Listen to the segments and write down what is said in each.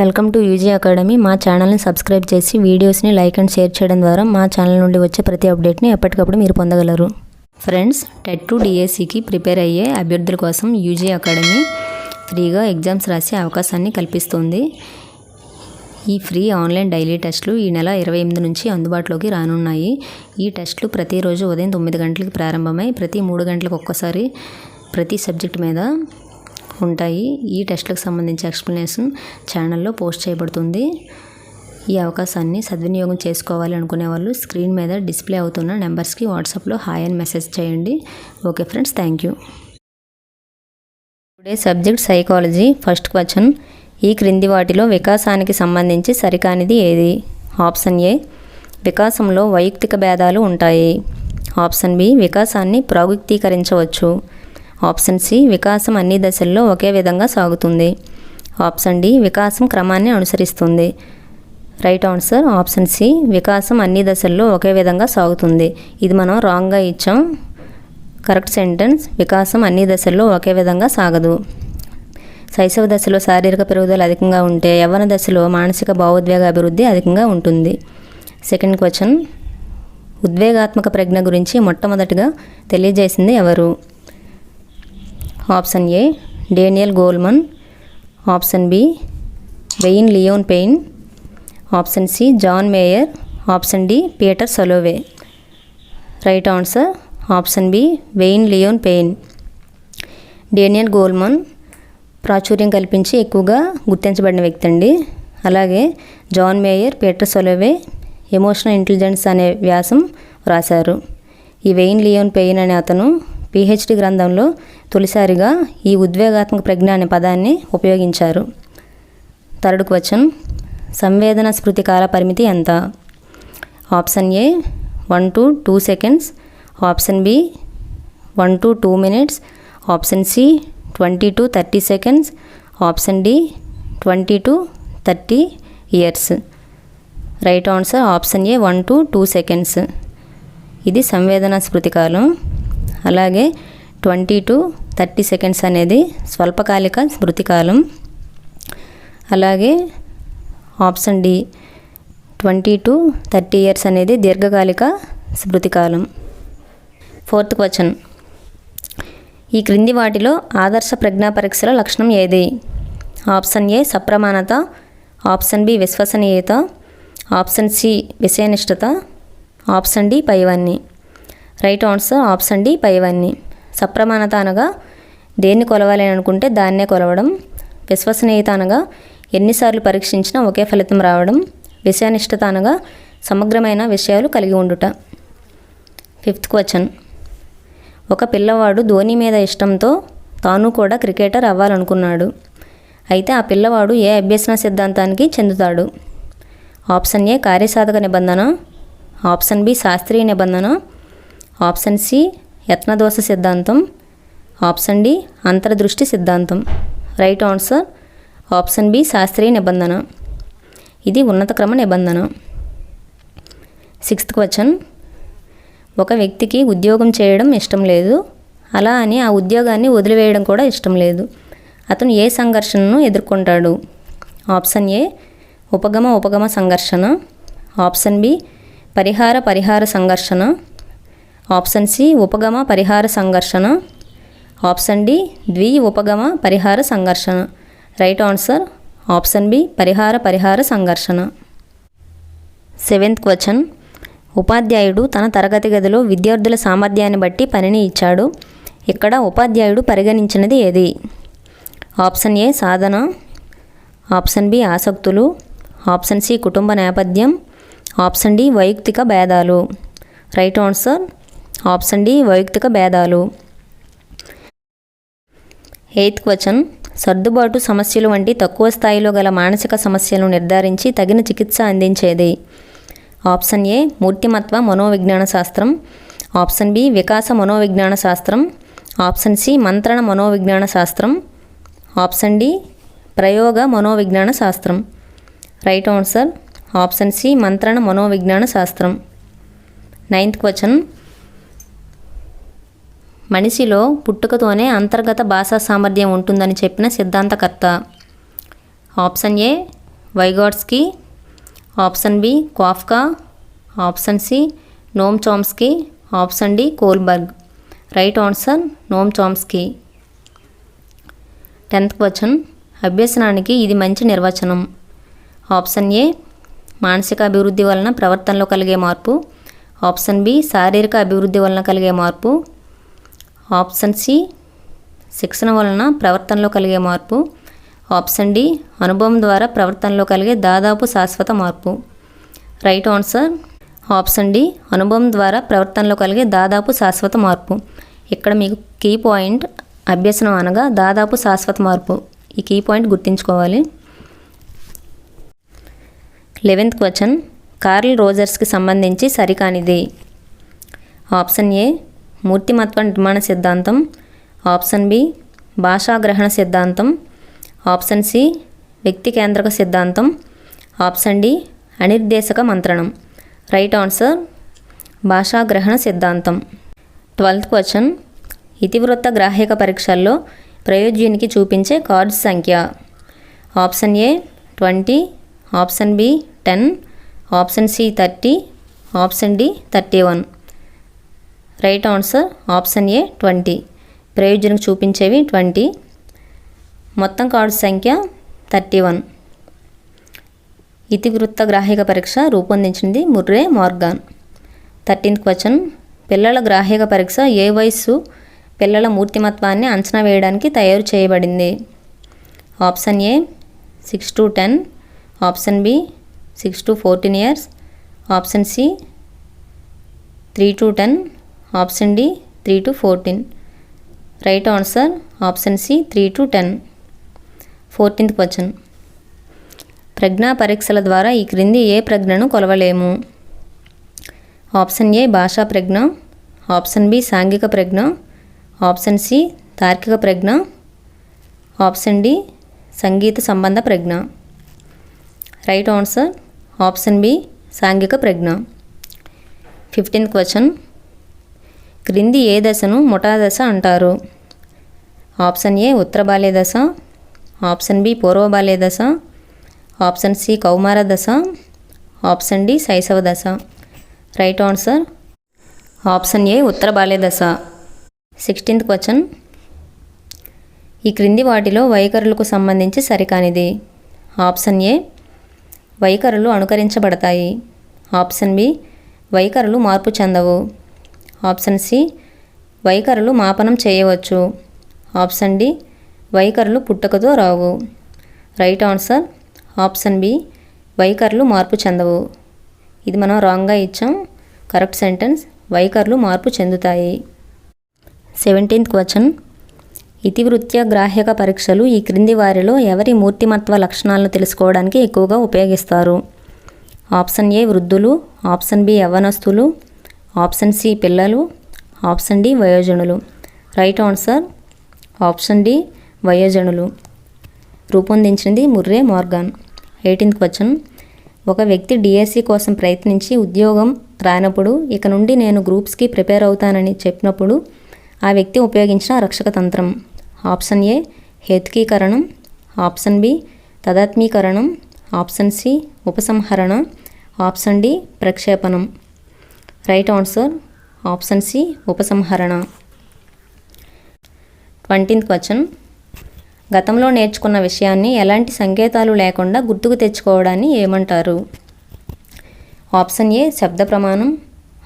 Welcome to UG academy. మా ఛానల్ని subscribe చేసి వీడియోస్ని లైక్ అండ్ షేర్ చేయడం ద్వారా మా ఛానల్ నుండి వచ్చే ప్రతి అప్డేట్ని ఎప్పటికప్పుడు మీరు పొందగలరు. ఫ్రెండ్స్ టెట్ టు డిఎస్సికి ప్రిపేర్ అయ్యే అభ్యర్థుల కోసం యూజీ అకాడమీ ఫ్రీగా ఎగ్జామ్స్ రాసే అవకాశాన్ని కల్పిస్తుంది. ఈ ఫ్రీ ఆన్లైన్ డైలీ టెస్టులు ఈ నెల ఇరవై ఎనిమిది నుంచి అందుబాటులోకి రానున్నాయి. ఈ టెస్టులు ప్రతిరోజు ఉదయం తొమ్మిది గంటలకు ప్రారంభమై ప్రతి మూడు గంటలకు ఒక్కసారి ప్రతి సబ్జెక్ట్ మీద ఉంటాయి. ఈ టెస్ట్లకు సంబంధించి ఎక్స్ప్లెనేషన్ ఛానల్లో పోస్ట్ చేయబడుతుంది. ఈ అవకాశాన్ని సద్వినియోగం చేసుకోవాలి అనుకునే వాళ్ళు స్క్రీన్ మీద డిస్ప్లే అవుతున్న నెంబర్స్కి వాట్సాప్లో హాయ్ అని మెసేజ్ చేయండి. Okay friends thank you. Today subject psychology first question. ఈ క్రింది వాటిలో వికాసానికి సంబంధించి సరికానిది ఏది? ఆప్షన్ ఏ వికాసంలో వైయక్తిక భేదాలు ఉంటాయి. ఆప్షన్ బి వికాసాన్ని ప్రాగుక్తీకరించవచ్చు. ఆప్షన్ సి వికాసం అన్ని దశల్లో ఒకే విధంగా సాగుతుంది. ఆప్షన్ డి వికాసం క్రమాన్ని అనుసరిస్తుంది. రైట్ ఆన్సర్ ఆప్షన్ సి వికాసం అన్ని దశల్లో ఒకే విధంగా సాగుతుంది. ఇది మనం రాంగ్గా ఇచ్చాం. కరెక్ట్ సెంటెన్స్ వికాసం అన్ని దశల్లో ఒకే విధంగా సాగదు. శైశవ దశలో శారీరక పెరుగుదల అధికంగా ఉంటే యవ్వన దశలో మానసిక భావోద్వేగ అభివృద్ధి అధికంగా ఉంటుంది. సెకండ్ క్వశ్చన్ ఉద్వేగాత్మక ప్రజ్ఞ గురించి మొట్టమొదటిగా తెలియజేసింది ఎవరు? Option A Daniel Goleman. Option B Wayne Leon Payne. Option C John Mayer. Option D Peter Salovey. Right answer option B Wayne Leon Payne. Daniel Goleman ప్రాచుర్యం కల్పించి ఎక్కువగా గుర్తించబడిన వ్యక్తి అండి. అలాగే John Mayer Peter Salovey emotional intelligence అనే వ్యాసం వ్రాశారు ఈ వెయిన్ లియోన్ పెయిన్ అనే అతను పిహెచ్డి గ్రంథంలో తొలిసారిగా ఈ ఉద్వేగాత్మక ప్రజ్ఞ అనే పదాన్ని ఉపయోగించారు. థర్డ్ క్వశ్చన్ సంవేదన స్మృతి కాల పరిమితి ఎంత? Option A one to two seconds. Option B one to two minutes. Option C twenty to thirty seconds. Option D twenty to thirty years. Right answer option A one to two seconds. ఇది సంవేదన స్మృతి కాలం. అలాగే twenty to thirty seconds అనేది స్వల్పకాలిక స్మృతి కాలం అలాగే option D twenty to thirty years అనేది దీర్ఘకాలిక స్మృతి కాలం ఫోర్త్ క్వశ్చన్. ఈ క్రింది వాటిలో ఆదర్శ ప్రజ్ఞా పరీక్షల లక్షణం ఏది? ఆప్షన్ ఏ సప్రమాణత. ఆప్షన్ బి విశ్వసనీయత. ఆప్షన్ సి విషయనిష్టత ఆప్షన్ డి పైవన్నీ. రైట్ ఆన్సర్ ఆప్షన్ డి పైవన్నీ. సప్రమాణత అనగా దేన్ని కొలవాలి అని అనుకుంటే దాన్నే కొలవడం. విశ్వసనీయత అనగా ఎన్నిసార్లు పరీక్షించినా ఒకే ఫలితం రావడం. విషయానిష్టత అనగా సమగ్రమైన విషయాలు కలిగి ఉండుట. Fifth question. ఒక పిల్లవాడు ధోని మీద ఇష్టంతో తాను కూడా క్రికెటర్ అవ్వాలనుకున్నాడు. అయితే ఆ పిల్లవాడు ఏ అభ్యసన సిద్ధాంతానికి చెందుతాడు? ఆప్షన్ ఏ కార్యసాధక నిబంధన. ఆప్షన్ బి శాస్త్రీయ నిబంధన. ఆప్షన్ సి యత్నదోష సిద్ధాంతం. ఆప్షన్ డి అంతర్దృష్టి సిద్ధాంతం. రైట్ ఆన్సర్ ఆప్షన్ బి శాస్త్రీయ నిబంధన. ఇది ఉన్నత క్రమ నిబంధన. Sixth question. ఒక వ్యక్తికి ఉద్యోగం చేయడం ఇష్టం లేదు. అలా అని ఆ ఉద్యోగాన్ని వదిలివేయడం కూడా ఇష్టం లేదు. అతను ఏ సంఘర్షణను ఎదుర్కొంటాడు? ఆప్షన్ ఏ ఉపగమ ఉపగమ సంఘర్షణ. ఆప్షన్ బి పరిహార పరిహార సంఘర్షణ. ఆప్షన్ సి ఉపగమ పరిహార సంఘర్షణ. ఆప్షన్ డి ద్వి ఉపగమ పరిహార సంఘర్షణ. రైట్ ఆన్సర్ ఆప్షన్ బి పరిహార పరిహార సంఘర్షణ. Seventh question. ఉపాధ్యాయుడు తన తరగతి గదిలో విద్యార్థుల సామర్థ్యాన్ని బట్టి పనిని ఇచ్చాడు. ఇక్కడ ఉపాధ్యాయుడు పరిగణించినది ఏది? ఆప్షన్ ఏ సాధన. ఆప్షన్ బి ఆసక్తులు. ఆప్షన్ సి కుటుంబ నేపథ్యం. ఆప్షన్ డి వైయక్తిక భేదాలు. రైట్ ఆన్సర్ ఆప్షన్ డి వైయక్తిక భేదాలు. Eighth question. సర్దుబాటు సమస్యలు వంటి తక్కువ స్థాయిలో గల మానసిక సమస్యలను నిర్ధారించి తగిన చికిత్స అందించేది. ఆప్షన్ ఏ మూర్తిమత్వ మనోవిజ్ఞాన శాస్త్రం. ఆప్షన్ బి వికాస మనోవిజ్ఞాన శాస్త్రం. ఆప్షన్ సి మంత్రణ మనోవిజ్ఞాన శాస్త్రం. ఆప్షన్ డి ప్రయోగ మనోవిజ్ఞాన శాస్త్రం. రైట్ ఆన్సర్ ఆప్షన్ సి మంత్రణ మనోవిజ్ఞాన శాస్త్రం. Ninth question. మనిషిలో పుట్టుకతోనే అంతర్గత భాషా సామర్థ్యం ఉంటుందని చెప్పిన సిద్ధాంతకర్త. Option A Vygotsky. Option B Koffka. Option C Noam Chomsky. Option D Kohlberg. Right answer Noam Chomsky. Tenth question. అభ్యసనానికి ఇది మంచి నిర్వచనం. ఆప్షన్ ఏ మానసిక అభివృద్ధి వలన ప్రవర్తనలో కలిగే మార్పు. ఆప్షన్ బి శారీరక అభివృద్ధి వలన కలిగే మార్పు. ఆప్షన్ సి శిక్షణ వలన ప్రవర్తనలో కలిగే మార్పు. ఆప్షన్ డి అనుభవం ద్వారా ప్రవర్తనలో కలిగే దాదాపు శాశ్వత మార్పు. Right answer. ఆప్షన్ డి అనుభవం ద్వారా ప్రవర్తనలో కలిగే దాదాపు శాశ్వత మార్పు. ఇక్కడ మీకు కీ పాయింట్ అభ్యసనం అనగా దాదాపు శాశ్వత మార్పు. ఈ కీ పాయింట్ గుర్తుంచుకోవాలి. Eleventh question. కార్ల్ రోజర్స్కి సంబంధించి సరికానిది. ఆప్షన్ ఏ మూర్తిమత్వ నిర్మాణ సిద్ధాంతం. ఆప్షన్ బి భాషాగ్రహణ సిద్ధాంతం. ఆప్షన్ సి వ్యక్తి కేంద్రక సిద్ధాంతం. ఆప్షన్ డి అనిర్దేశక మంత్రణం. రైట్ ఆన్సర్ భాషాగ్రహణ సిద్ధాంతం. Twelfth question. ఇతివృత్త గ్రాహ్యక పరీక్షల్లో ప్రయోజ్యునికి చూపించే కార్డ్స్ సంఖ్య. Option A twenty. Option B ten. Option C thirty. Option D thirty one. Right answer option A twenty. ప్రయోజనం చూపించేవి ట్వంటీ. మొత్తం కార్డ్స్ సంఖ్య థర్టీ వన్. ఇతివృత్త గ్రాహిక పరీక్ష రూపొందించింది ముర్రే మార్గాన్. Thirteenth question. పిల్లల గ్రాహిక పరీక్ష ఏ వయస్సు పిల్లల మూర్తిమత్వాన్ని అంచనా వేయడానికి తయారు చేయబడింది? Option A six to ten. Option B six to fourteen years. Option C three to ten. Option D three to fourteen. Right answer option C three to ten. Fourteenth question. ప్రజ్ఞా పరీక్షల ద్వారా ఈ క్రింది ఏ ప్రజ్ఞను కొలవలేము? ఆప్షన్ ఏ భాషా ప్రజ్ఞ option B సాంఘిక ప్రజ్ఞ option C తార్కిక ప్రజ్ఞ option D సంగీత సంబంధ ప్రజ్ఞ. రైట్ ఆన్సర్ ఆప్షన్ బి సాంఘిక ప్రజ్ఞ. Fifteenth question. క్రింది ఏ దశను ముఠా దశ అంటారు? ఆప్షన్ ఏ ఉత్తర బాల్య దశ ఆప్షన్ బి పూర్వ బాల్య దశ ఆప్షన్ సి కౌమార దశ ఆప్షన్ డి శైశవ దశ. రైట్ ఆన్సర్ ఆప్షన్ ఏ ఉత్తర బాల్య దశ. Sixteenth question. ఈ క్రింది వాటిలో వైఖరులకు సంబంధించి సరికానిది. ఆప్షన్ ఏ వైఖరులు అనుకరించబడతాయి. ఆప్షన్ బి వైఖరులు మార్పు చెందవు. ఆప్షన్ సి వైఖరులు మాపనం చేయవచ్చు. ఆప్షన్ డి వైఖరులు పుట్టుకతో రావు. రైట్ ఆన్సర్ ఆప్షన్ బి వైఖరులు మార్పు చెందవు. ఇది మనం రాంగ్గా ఇచ్చాం. కరెక్ట్ సెంటెన్స్ వైఖరులు మార్పు చెందుతాయి. సెవెంటీన్త్ క్వశ్చన్ ఇతివృత్య గ్రాహ్యక పరీక్షలు ఈ క్రింది వారిలో ఎవరి మూర్తిమత్వ లక్షణాలను తెలుసుకోవడానికి ఎక్కువగా ఉపయోగిస్తారు? ఆప్షన్ ఏ వృద్ధులు. ఆప్షన్ బి యవ్వనస్తులు. ఆప్షన్ సి పిల్లలు ఆప్షన్ డి వయోజనులు. రైట్ ఆన్సర్ ఆప్షన్ డి వయోజనులు. రూపొందించింది ముర్రే మార్గాన్. Eighteenth question. ఒక వ్యక్తి డిఎస్సి కోసం ప్రయత్నించి ఉద్యోగం రానప్పుడు ఇక నుండి నేను గ్రూప్స్కి ప్రిపేర్ అవుతానని చెప్పినప్పుడు ఆ వ్యక్తి ఉపయోగించిన రక్షక తంత్రం. ఆప్షన్ ఏ హేతుకీకరణం. ఆప్షన్ బి తదాత్మీకరణం. ఆప్షన్ సి ఉపసంహరణ. ఆప్షన్ డి ప్రక్షేపణం. రైట్ ఆన్సర్ ఆప్షన్ సి ఉపసంహరణ. Twentieth question. గతంలో నేర్చుకున్న విషయాన్ని ఎలాంటి సంకేతాలు లేకుండా గుర్తుకు తెచ్చుకోవడాన్ని ఏమంటారు? ఆప్షన్ ఏ శబ్ద ప్రమాణం.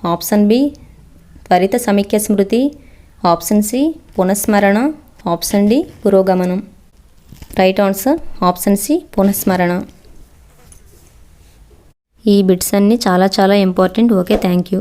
ఆప్షన్ బి త్వరిత సమైక్య స్మృతి. ఆప్షన్ సి పునఃస్మరణ. ఆప్షన్ డి పురోగమనం. రైట్ ఆన్సర్ ఆప్షన్ సి పునఃస్మరణ. ఈ బిట్స్ అన్నీ చాలా చాలా ఇంపార్టెంట్ ఓకే థ్యాంక్ యూ